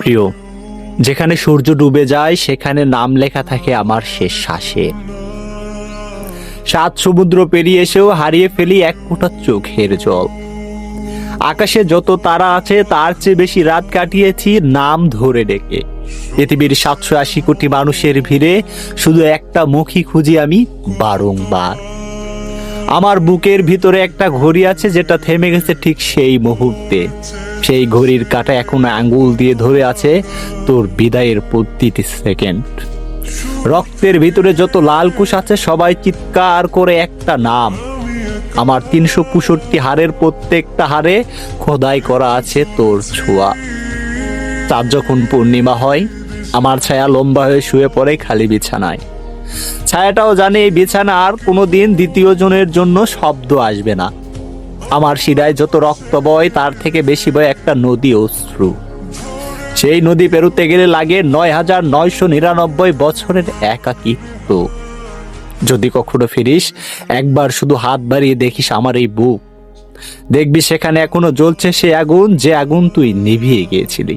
প্রিয়, যেখানে সূর্য ডুবে যায়, সেখানে নাম লেখা থাকে আমার শেষ শ্বাসে। সাত সমুদ্র পেরিয়ে এসেও হারিয়ে ফেলি এক ফোঁটা চোখের জল। আকাশে যত তারা আছে, তার চেয়ে বেশি রাত কাটিয়েছি নাম ধরে ডেকে। পৃথিবীর সাতশো আশি কোটি মানুষের ভিড়ে শুধু একটা মুখই খুঁজি আমি বারংবার। আমার বুকের ভিতরে একটা ঘড়ি আছে, যেটা থেমে গেছে ঠিক সেই মুহূর্তে। সেই ঘড়ির কাঁটা এখন আঙ্গুল দিয়ে ধরে আছে তোর বিদায়ের প্রতিটি সেকেন্ড রক্তের ভিতরে যত লাল কুশ আছে, সবাই চিৎকার করে একটা নাম। আমার তিনশো পঁয়ষট্টি হারের প্রত্যেকটা হারে খোদাই করা আছে তোর ছোঁয়া। চাঁদ যখন পূর্ণিমা হয়, আমার ছায়া লম্বা হয়ে শুয়ে পড়ে খালি বিছানায়। ছায়াটাও জানে এই বিছানা আর কোনো দিন দ্বিতীয় জনের জন্য শব্দ আসবে না। আমার শিরায় যত রক্ত বয়, তার থেকে বেশি বয় একটা নদী অশ্রু। সেই নদী পেরুতে গেলে লাগে নয় হাজার নয়শো নিরানব্বই বছরের একাকিত্ব। যদি কখনো ফিরিস, একবার শুধু হাত বাড়িয়ে দেখিস আমার এই বুক। দেখবি সেখানে এখনও জ্বলছে সে আগুন, যে আগুন তুই নিভিয়ে গিয়েছিলি।